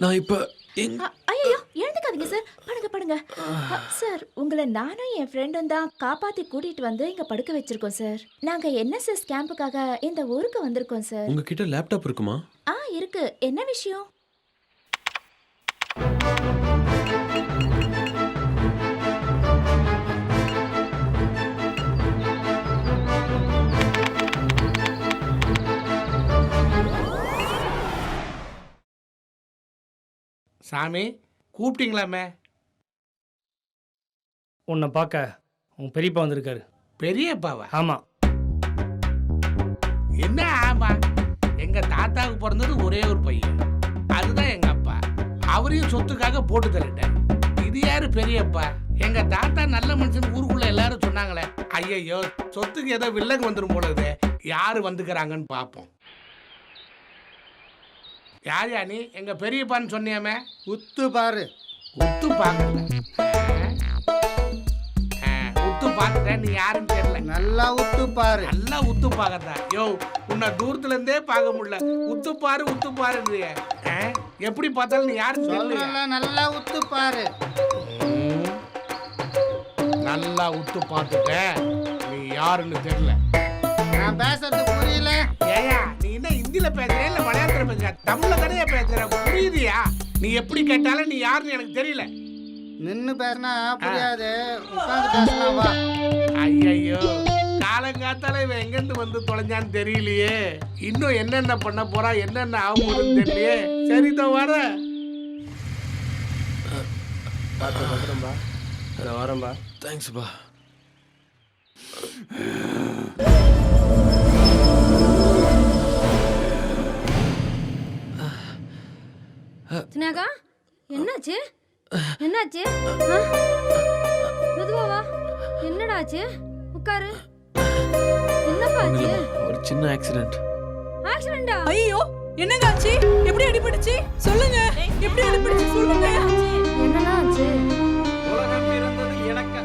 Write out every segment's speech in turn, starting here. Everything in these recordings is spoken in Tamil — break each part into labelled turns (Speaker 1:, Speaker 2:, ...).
Speaker 1: நான் இப்ப
Speaker 2: ஐயோ எழுந்துக்காதீங்க சார் படுங்க படுங்க. சார் உங்களை நானும் என் ஃப்ரெண்டும் தான் காப்பாத்தி கூட்டிட்டு வந்து இங்க படுக்க வச்சிருக்கோம் சார் நாங்க என்எஸ்எஸ் கேம்புக்காக இந்த ஊருக்கு வந்திருக்கோம் சார்
Speaker 1: உங்ககிட்ட லேப்டாப் இருக்குமா?
Speaker 2: ஆ இருக்கு. என்ன விஷயம்?
Speaker 3: சாமி கூப்பிட்டீங்களாமே?
Speaker 4: உன்னை பார்க்க உன் பெரியப்பா வந்திருக்காரு.
Speaker 3: பெரியப்பாவா?
Speaker 4: ஆமாம்
Speaker 3: என்ன ஆமா? எங்க தாத்தாவுக்கு பிறந்தது ஒரே ஒரு பையன். அதுதான் எங்க அப்பா. அவரையும் சொத்துக்காக போட்டு தரட்டேன் இது யாரு பெரியப்பா? எங்க தாத்தா நல்ல மனுஷன் ஊருக்குள்ள எல்லாரும் சொன்னாங்களே. ஐயையோ சொத்துக்கு ஏதோ வில்லங்க வந்துடும் போலது யாரு வந்துக்கிறாங்கன்னு பார்ப்போம். யார் யா நீ? எங்க பெரியப்பான்னு சொன்னியாமே?
Speaker 5: உத்து பாரு.
Speaker 3: உத்து பார்க்கல உத்து பார்த்துட்டேன் நீ யாருன்னு தெரியல.
Speaker 5: நல்லா உத்து பாரு.
Speaker 3: நல்லா உத்து பார்க்கறதா யோ உன்னை தூரத்துல இருந்தே பார்க்க முடியல. உத்து பாரு உத்து பாருன்றிய. எப்படி பார்த்தாலும் நீ யாருன்னு தெரியல
Speaker 5: நல்லா உத்து பாரு.
Speaker 3: நல்லா உத்து பார்த்துட்ட. நீ யாருன்னு தெரியல.
Speaker 5: நான் பேசுறது புரியல.
Speaker 3: ஏயா நீ என்ன ஹிந்தில பேசுற இல்ல மலையாளத்துல பேசுற தமிழ்ல தானே பேசுற புரியுதியா? நீ எப்படி கேட்டாலும் நீ யாருன்னு எனக்கு தெரியல.
Speaker 5: நின்னு பேசினா புரியாது உட்காந்து பேசலாம் வா.
Speaker 3: ஐயையோ காலங்காத்தால இவன் எங்கிருந்து வந்து தொலைஞ்சான்னு தெரியலையே. இன்னும் என்னென்ன பண்ண போறா என்னென்ன ஆகும்னு தெரியலையே. சரி இதோ வர.
Speaker 4: வரம்பா.
Speaker 1: தேங்க்ஸ் பா.
Speaker 6: தினாகா என்னாச்சு? என்னாச்சு? ஆ? மெதுவா வா. என்னடா ஆச்சு? உட்காரு. என்னப்பா ஆச்சு?
Speaker 1: ஒரு சின்ன ஆக்சிடென்ட்
Speaker 6: ஆக்சிடென்டா
Speaker 7: ஐயோ என்னங்க ஆச்சு? எப்படி அடிபட்டுச்சு? சொல்லுங்க. எப்படி அடிபட்டுச்சு? சொல்லுங்க.
Speaker 6: என்னடா ஆச்சு?
Speaker 8: உலகம் பிறந்தது எனக்கு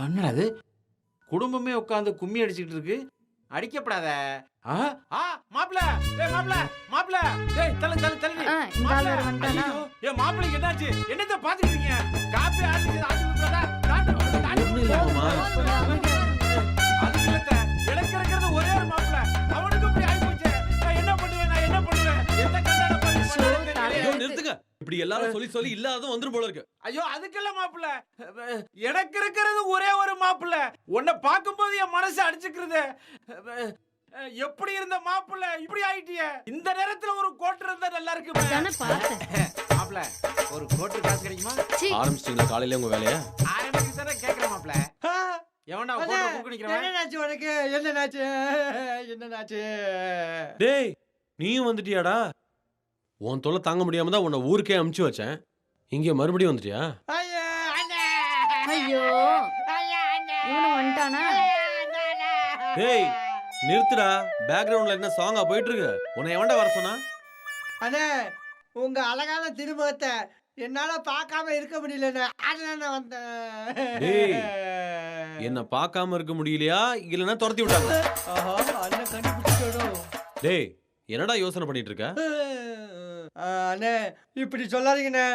Speaker 8: மன்னன் அது? குடும்பமே உட்காந்து கும்மி அடிச்சிட்டு இருக்கு. அடிக்கப்படாத. ஆ? ஆ மாப்ள ஏய் மாப்ள மாப்ள ஏய் தள்ளு தள்ளு.
Speaker 6: இந்த ஆள் வேற வந்துட்டானா?
Speaker 8: ஏ மாப்ளைக்கு என்னாச்சு? என்னத்த பாத்துட்டு இருக்கீங்க காப்பி ஆச்சு. அது இல்லத்த எனக்கு இருக்கிறது ஒரே ஒரு அவனுக்கு இப்படி ஆகி போச்சு. நான் என்ன பண்ணுவேன்? நான் என்ன பண்ணுவேன்? எந்த.
Speaker 1: நிறுத்துங்க. இப்படி எல்லாரும் சொல்லி சொல்லி இல்லாததும் வந்துரும் போல இருக்கு.
Speaker 8: ஐயோ அதுக்கெல்லாம் மாப்பிள்ள. எனக்கு இருக்கிறது ஒரே ஒரு மாப்பிள்ள. உன்னை பார்க்கும்போது என் மனசு அடிச்சுக்கிறது. எப்படி இருந்த மாப்பிள்ள? இப்படி ஆயிட்டிய? இந்த நேரத்துல ஒரு கோட்டு இருந்தா நல்லா
Speaker 6: தானே
Speaker 8: இருக்கு மாப்பிள்ள ஒரு கோட்டு காசு கிடைக்குமா?
Speaker 1: ஆரம்பிச்சிட்டீங்களா காலையில உங்க வேலைய?
Speaker 8: ஆரம்பிக்கு தானே கேக்குறேன் மாப்பிள்ள. எவன்டா கோட்டை புக்கு நிக்கிறவன்?
Speaker 5: என்னடாச்சு உனக்கு? என்னடாச்சு என்னடாச்சு
Speaker 1: டேய் நீயும் வந்துட்டியாடா? உன் தொல்லை தாங்க முடியாம தான் உன்னை ஊருக்கே அமுச்சு வச்சேன். இங்க மறுபடியும் வந்துட்டியா?
Speaker 5: ஐயா
Speaker 6: வந்துட்டானா?
Speaker 1: டேய் நிறுத்துடா. பேக்ரவுண்ட்ல என்ன சாங்கா போயிட்டு இருக்கு உன்னை எவன்டா வர சொன்னா
Speaker 5: அண்ணே உங்க அழகான திருமுகத்தை என்னால பார்க்காம இருக்க முடியலண்ணே. அதனால
Speaker 1: டேய்.
Speaker 5: வந்தேன்
Speaker 1: என்ன பார்க்காம இருக்க முடியலையா? இல்லைன்னா துரத்தி விட்டாங்க.
Speaker 5: ஆஹா அண்ணன் கண்டுபிடிச்சிட்டோம்
Speaker 1: டேய் என்னடா யோசனை பண்ணிட்டு இருக்க
Speaker 5: அண்ணே இப்படி சொல்லாதீங்கண்ணே.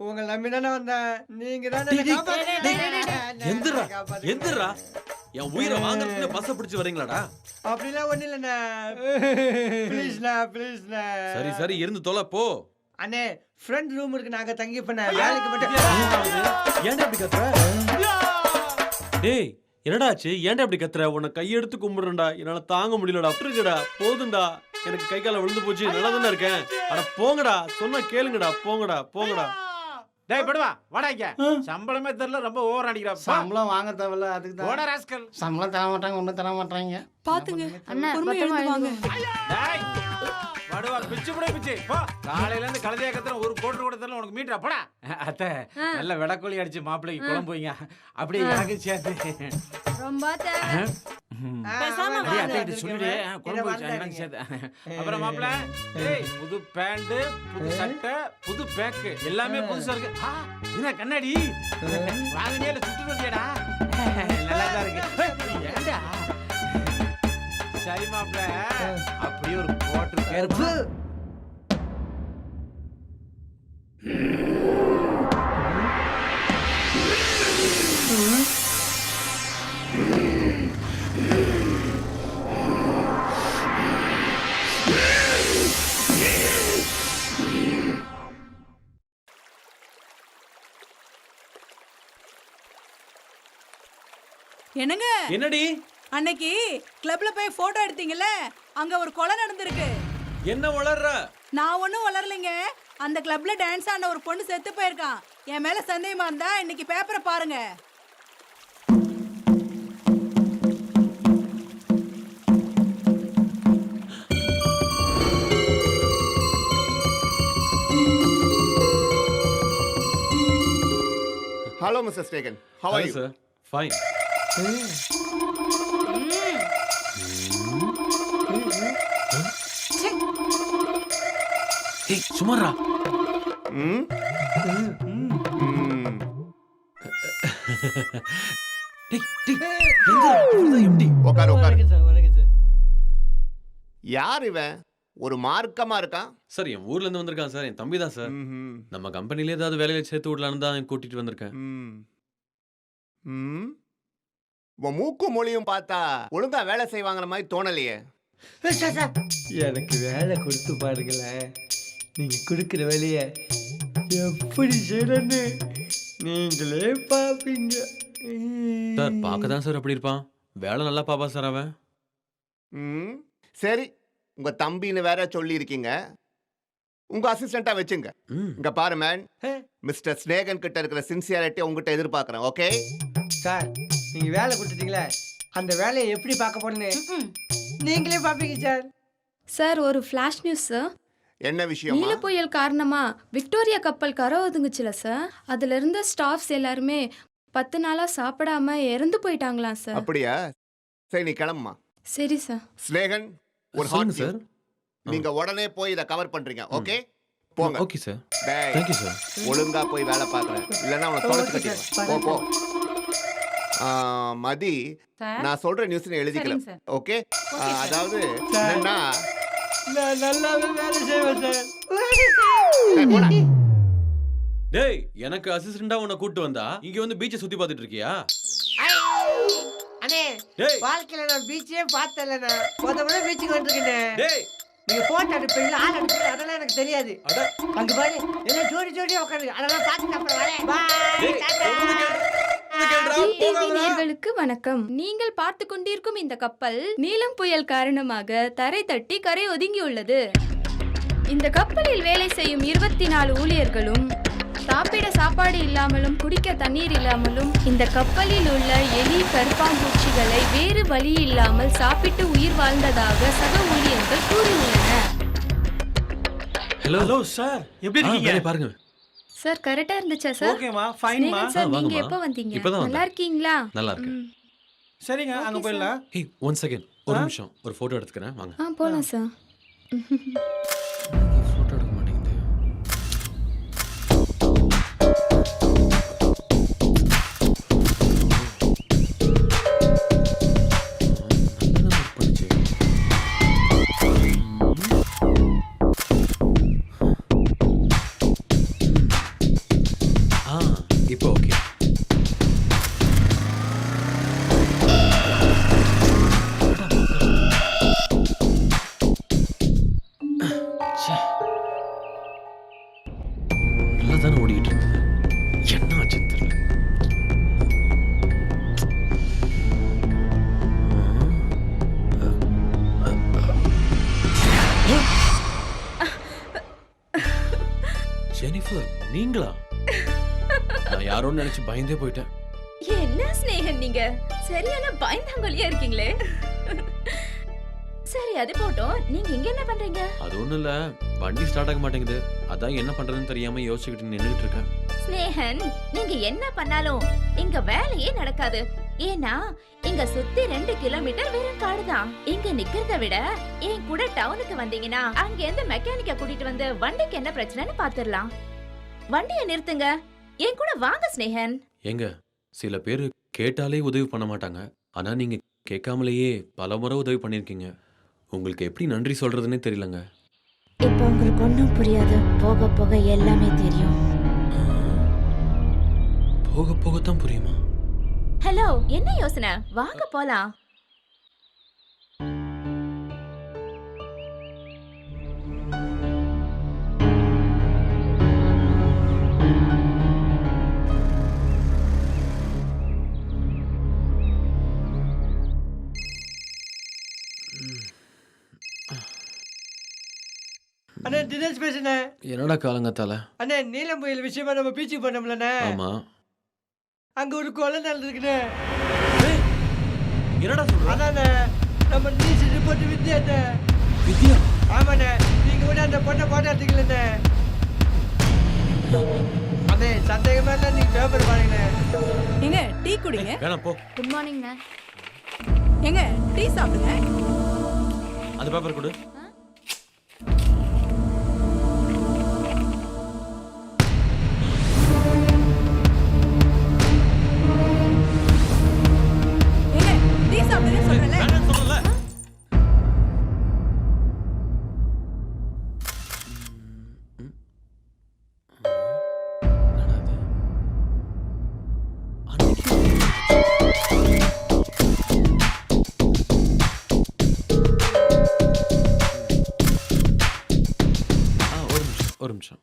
Speaker 5: உங்களை நம்பி தானே வந்தேன். நீங்க தானே
Speaker 1: டேய், டேய், எந்திரா. எந்திரா. என் உயிரை வாங்குறதுக்கு பஸ்ஸை பிடிச்சு வரீங்களாடா?
Speaker 5: அப்படிலாம் ஒண்ணு இல்லண்ணே. ப்ளீஸ்ண்ணே ப்ளீஸ்ண்ணே
Speaker 1: சரி சரி இருந்து தொலை போ.
Speaker 5: அண்ணே ஃப்ரெண்ட் ரூம் இருக்கு. நாங்க தங்கி பண்ண வேலைக்கு மட்டும்
Speaker 1: ஏன்டா இப்படி கத்துற? டேய் என்னடா ஆச்சு? ஏன்டா இப்படி கத்துற? உன்னை கையெடுத்து கும்பிடுறேன்டா. என்னால தாங்க முடியலடா. அப்படிருக்கடா போதும்டா. எனக்கு கை கால விழுந்து போச்சு. நல்லா தானே இருக்கேன். அட போங்கடா. சொன்னா கேளுங்கடா. போங்கடா போங்கடா.
Speaker 8: டேய் படுவா வாடா இங்க. சம்பளமே தெரியல ரொம்ப ஓவர் அடிக்கிறா
Speaker 5: சம்பளம் வாங்க தேவையில்ல அதுக்கு
Speaker 8: ஓட
Speaker 5: தான்
Speaker 8: ராஸ்கல்
Speaker 5: சம்பளம் தர மாட்டாங்க ஒண்ணும் தர மாட்டாங்க.
Speaker 7: பாத்துங்க.
Speaker 6: அண்ணா
Speaker 7: பொறுமையா வாங்க.
Speaker 8: வடுவா பிச்சு புடி பிச்சு. போ. காலையில இருந்து கழுதையா கத்துற ஒரு கோட்டு கூட தெரியல உனக்கு மீட்டரா போடா. அத்தை நல்ல விடக்கோழி அடிச்சு மாப்பிள்ளைக்கு குழம்பு வைங்க. அப்படியே எனக்கு சேர்த்து.
Speaker 6: ரொம்ப
Speaker 8: அப்புறம் மாப்பிள்ள ஏய் புது பேண்ட் புது சட்டை புது பேக்கு. எல்லாமே புதுசா இருக்கு. என்ன கண்ணாடி? வாங்கினே சுட்டு நல்லா தான் இருக்கு. ஏன்டா சரி மாப்பிள்ள அப்படியே ஒரு கோட்டு கருப்பு.
Speaker 7: என்னங்க?
Speaker 1: என்னடி?
Speaker 7: அன்னைக்கு கிளப்ல போய் போட்டோ எடுத்தீங்கல்ல அங்க ஒரு கொலை நடந்திருக்கு.
Speaker 1: என்ன வளர்ற
Speaker 7: நான் ஒன்றும் வளரலைங்க அந்த கிளப்ல டான்ஸ் ஆன ஒரு பொண்ணு செத்து போயிருக்கான் என் மேல சந்தேகமா இருந்தா இன்னைக்கு பேப்பரை பாருங்க.
Speaker 9: Hello, Mr. Stegan. How are you?
Speaker 1: Sir fine
Speaker 5: வணக்கம் சார்
Speaker 9: யார் இவன்? ஒரு மார்க்கமா இருக்கான்?
Speaker 1: சார் என் ஊர்ல இருந்து வந்திருக்கான் சார் என் தம்பி தான் சார். நம்ம கம்பெனில ஏதாவது வேலையில சேர்த்து விடலான்னு தான் கூட்டிட்டு வந்திருக்கேன்.
Speaker 9: உன் மூக்கும் மொழியும் பார்த்தா ஒழுங்கா வேலை செய்வாங்கிற மாதிரி தோணலையே.
Speaker 5: எனக்கு வேலை கொடுத்து பாருங்களேன். நீங்க கொடுக்குற வேலையை எப்படி செய்யணும்னு நீங்களே பார்ப்பீங்க
Speaker 1: சார் பார்க்க தான் சார் அப்படி இருப்பான். வேலை நல்லா பாப்பா சார் அவன்.
Speaker 9: ம். சரி. உங்க தம்பின்னு வேற சொல்லி இருக்கீங்க உங்க அசிஸ்டண்டா வச்சுங்க.
Speaker 1: ம்.
Speaker 9: இங்க பாரு மேன். மிஸ்டர் ஸ்னேகன் கிட்ட இருக்கிற சின்சியாரிட்டி உங்ககிட்ட எதிர்பார்க்கறேன் ஓகே?
Speaker 5: சார் நீங்க வேலை கொடுத்துட்டீங்களே. அந்த வேலையை எப்படி பார்க்க போறேன்னு நீங்களே பார்ப்பீங்க சார்.
Speaker 6: சார் ஒரு ஃப்ளாஷ் நியூஸ் சார்
Speaker 9: என்ன விஷயமா?
Speaker 6: நீல புயல் காரணமா? விக்டோரியா கப்பல் கரை ஒதுங்குச்சுல சார் அதுல இருந்த ஸ்டாஃப்ஸ் எல்லாருமே பத்து நாளா சாப்பிடாம இறந்து போயிட்டாங்களாம் சார்
Speaker 9: அப்படியா? சரி நீ கிளம்புமா?
Speaker 6: சரி சார்
Speaker 9: ஸ்னேகன் ஒரு ஹாட்
Speaker 1: சார்
Speaker 9: நீங்க உடனே போய் இதை கவர் பண்றீங்க ஓகே போங்க.
Speaker 1: ஓகே சார்
Speaker 9: டேய்,
Speaker 1: தேங்க்யூ சார்
Speaker 9: ஒழுங்கா போய் வேலை பார்க்கறேன் இல்லைன்னா உன தொலைச்சு
Speaker 5: ஓகே
Speaker 9: கட்டிடுவேன். போ போ. ஆ, மதி நான் சொல்ற நியூஸ் எழுதிக்கல.
Speaker 7: சரிங்க சார்.
Speaker 9: ஓகே ஆ. அதாவது. என்னன்னா
Speaker 5: நான் நல்லாவே வேலை செய்வேன் சார்
Speaker 9: டேய்,
Speaker 1: எனக்கு அசிஸ்டண்டா உன்னை கூட்டு வந்தா இங்க வந்து பீச்சை சுத்தி பார்த்துட்டு இருக்கியா?
Speaker 5: அண்ணே
Speaker 1: டேய்.
Speaker 5: வாழ்க்கையில நான் பீச்சே பார்த்தேன்லண்ணா முத முறை பீச்சுக்கு வந்திருக்கேன்.
Speaker 1: டேய்.
Speaker 5: நீங்க போட்டோ எடுப்பீங்களா? ஆள் எடுப்பீங்க அதெல்லாம் எனக்கு தெரியாது.
Speaker 1: அட.
Speaker 5: அங்க பாரு. எல்லாம் ஜோடி ஜோடியா உட்காந்து அதெல்லாம் பார்த்துட்டு அப்புறம் வரேன். பாய்
Speaker 6: நேயர்களுக்கு வணக்கம். நீங்கள் பார்த்து கொண்டிருக்கும் இந்த கப்பல் நீலம் புயல் காரணமாக தரை தட்டி கரை ஒதுங்கியுள்ளது. இந்த கப்பலில் வேலை செய்யும் இருபத்தி நாலு ஊழியர்களும் சாப்பிட சாப்பாடு இல்லாமலும் குடிக்க தண்ணீர் இல்லாமலும் இந்த கப்பலில் உள்ள எலி கருப்பாம்பூச்சிகளை வேறு வழி இல்லாமல் சாப்பிட்டு உயிர் வாழ்ந்ததாக சக ஊழியர்கள் கூறியுள்ளனர்.
Speaker 1: ஹலோ
Speaker 10: ஹலோ சார் எப்படி இருக்கீங்க?
Speaker 1: பாருங்க
Speaker 6: சார் கரெக்டா இருந்துச்சா சார்?
Speaker 10: ஓகேமா ஃபைன்மா
Speaker 6: சார் நீங்க. எப்போ வந்தீங்க?
Speaker 1: இப்பதான்
Speaker 6: நல்லா. இருக்கீங்களா?
Speaker 1: நல்லா இருக்கு.
Speaker 10: சரிங்க அங்க போயிடலாம்.
Speaker 1: ஹேய் ஒன் செகண்ட் ஒரு? நிமிஷம். ஒரு போட்டோ எடுத்துக்கிறேன். வாங்க.
Speaker 6: ஆ போலாம் சார்
Speaker 1: தானே ஓடிக்கிட்டு இருந்தது? என்ன ஆச்சுன்னு தெரியல. ஜெனிஃபர் நீங்களா? நான் யாரோன்னு நினைச்சு பயந்தே போயிட்டேன்.
Speaker 2: என்ன ஸ்னேகன் நீங்க? சரியான பயந்தாங்கொலியா இருக்கீங்களே. சரி அது போட்டோம். நீங்க இங்க என்ன பண்றீங்க?
Speaker 1: அது ஒண்ணும் இல்ல. வண்டி ஸ்டார்ட் ஆக மாட்டேங்குது. அதான் என்ன பண்றதுன்னு தெரியாம யோசிச்சுக்கிட்டு நின்றுட்டு இருக்கேன்.
Speaker 2: ஸ்னேகன் நீங்க என்ன பண்ணாலும் இங்க வேலையே நடக்காது. ஏன்னா இங்க சுத்தி ரெண்டு கிலோமீட்டர் வெறும் காடுதான். இங்க நிக்கிறத விட என் கூட டவுனுக்கு வந்தீங்கன்னா அங்க இருந்து மெக்கானிக்க கூட்டிட்டு வந்து வண்டிக்கு என்ன பிரச்சனைன்னு பாத்துரலாம். வண்டியை நிறுத்துங்க. என் கூட வாங்க ஸ்னேகன்.
Speaker 1: ஏங்க சில பேர் கேட்டாலே உதவி பண்ண மாட்டாங்க. ஆனா நீங்க கேட்காமலேயே பல முறை உதவி பண்ணிருக்கீங்க உங்களுக்கு எப்படி நன்றி சொல்றதுன்னே தெரியலங்க.
Speaker 2: இப்போ உங்களுக்கு ஒன்றும் புரியாது. போக போக எல்லாமே தெரியும்.
Speaker 1: போக போகத்தான் புரியுமா?
Speaker 2: ஹலோ என்ன யோசனை? வாங்க போலாம்.
Speaker 5: தினேஷ் பேசுனேன்
Speaker 1: என்னடா காலங்கத்தால?
Speaker 5: அண்ணே நீலம் புயல் விஷயமா நம்ம பீச்சுக்கு பண்ணோம்லண்ணே
Speaker 1: ஆமா.
Speaker 5: அங்க ஒரு கொலை நடந்திருக்குண்ணே.
Speaker 1: என்னடா சொல்ற?
Speaker 5: அதாண்ணே நம்ம நியூஸ் ரிப்போர்ட் வித்தியாண்ணே
Speaker 1: வித்யா?
Speaker 5: ஆமாண்ணே நீங்க கூட அந்த பொண்ணை போட்டோ எடுத்துக்கலண்ணே அண்ணே சந்தேகமா இல்லை நீங்க பேப்பர் பாருங்கண்ணே
Speaker 7: ஏங்க டீ குடிங்க.
Speaker 1: வேணாம் போ.
Speaker 6: குட் மார்னிங்
Speaker 7: ஏங்க டீ சாப்பிடுங்க.
Speaker 1: அந்த பேப்பர் கொடு. ஒரு நிமிஷம்.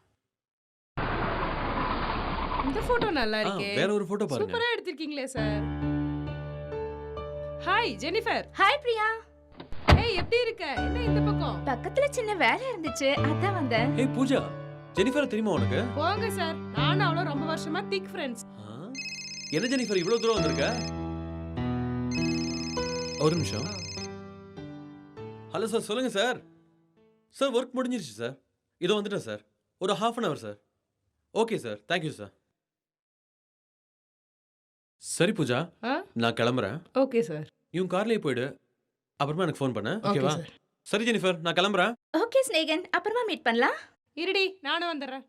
Speaker 11: இந்த போட்டோ நல்லா இருக்கே.
Speaker 1: வேற ஒரு போட்டோ பாருங்க.
Speaker 11: சூப்பரா எடுத்திருக்கீங்களே sir hi Jennifer
Speaker 2: hi Priya.
Speaker 11: ஏய் எப்படி இருக்க? என்ன இந்த பக்கம்?
Speaker 2: பக்கத்துல சின்ன வேலை இருந்துச்சு அதான் வந்தேன்.
Speaker 1: ஏய் பூஜா ஜெனிஃபர் தெரியுமா உனக்கு?
Speaker 11: போங்க சார் நானும் அவளும் ரொம்ப வருஷமா திக் ஃப்ரெண்ட்ஸ்?
Speaker 1: என்ன ஜெனிஃபர் இவ்வளவு தூரம் வந்திருக்க? ஒரு நிமிஷம். ஹலோ சார் சொல்லுங்க சார் சார் ஒர்க் முடிஞ்சிருச்சு சார் இதோ வந்துட்டேன் சார் ஒரு half an hour sir okay sir thank you sir சரி பூஜா
Speaker 11: ஆ?
Speaker 1: நான் கிளம்புறேன்.
Speaker 11: ஓகே சார்
Speaker 1: இவன் கார்லயே போயிடு. அப்புறமா எனக்கு ஃபோன் பண்ண.
Speaker 11: ஓகே
Speaker 1: ஓகேவா
Speaker 11: சார்
Speaker 1: சரி ஜெனிஃபர் நான் கிளம்புறேன்.
Speaker 2: ஓகே ஸ்னேகன் அப்புறமா மீட் பண்ணலாம்.
Speaker 11: இருடி நானும் வந்துடுறேன்.